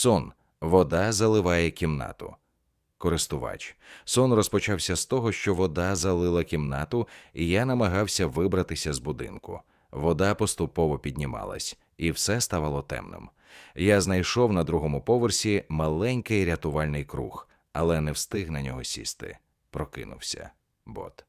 Сон. Вода заливає кімнату. Користувач. Сон розпочався з того, що вода залила кімнату, і я намагався вибратися з будинку. Вода поступово піднімалась, і все ставало темним. Я знайшов на другому поверсі маленький рятувальний круг, але не встиг на нього сісти. Прокинувся. Бот.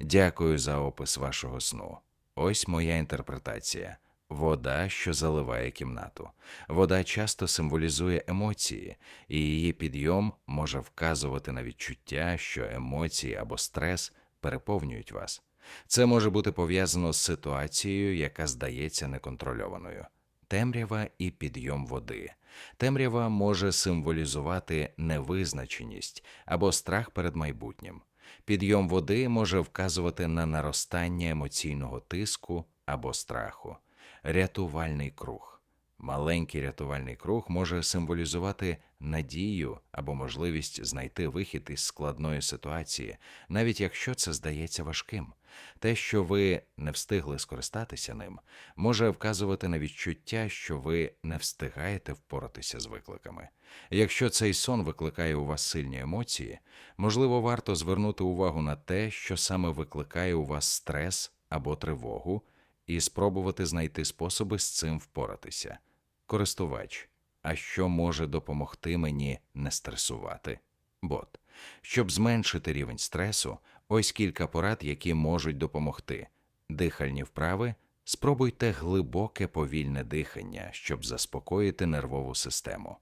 Дякую за опис вашого сну. Ось моя інтерпретація. Вода, що заливає кімнату. Вода часто символізує емоції, і її підйом може вказувати на відчуття, що емоції або стрес переповнюють вас. Це може бути пов'язано з ситуацією, яка здається неконтрольованою. Темрява і підйом води. Темрява може символізувати невизначеність або страх перед майбутнім. Підйом води може вказувати на наростання емоційного тиску або страху. Рятувальний круг. Маленький рятувальний круг може символізувати надію або можливість знайти вихід із складної ситуації, навіть якщо це здається важким. Те, що ви не встигли скористатися ним, може вказувати на відчуття, що ви не встигаєте впоратися з викликами. Якщо цей сон викликає у вас сильні емоції, можливо, варто звернути увагу на те, що саме викликає у вас стрес або тривогу, і спробувати знайти способи з цим впоратися. Користувач. А що може допомогти мені не стресувати? Бот. Щоб зменшити рівень стресу, ось кілька порад, які можуть допомогти. Дихальні вправи. Спробуйте глибоке повільне дихання, щоб заспокоїти нервову систему.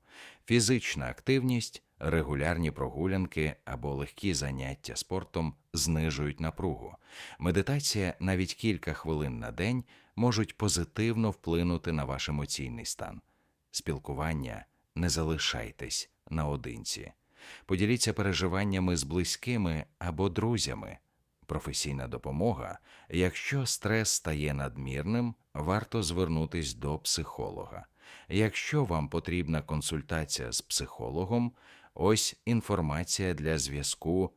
Фізична активність, регулярні прогулянки або легкі заняття спортом знижують напругу. Медитація навіть кілька хвилин на день можуть позитивно вплинути на ваш емоційний стан. Спілкування не залишайтесь наодинці. Поділіться переживаннями з близькими або друзями. Професійна допомога. Якщо стрес стає надмірним, варто звернутись до психолога. Якщо вам потрібна консультація з психологом, ось інформація для зв'язку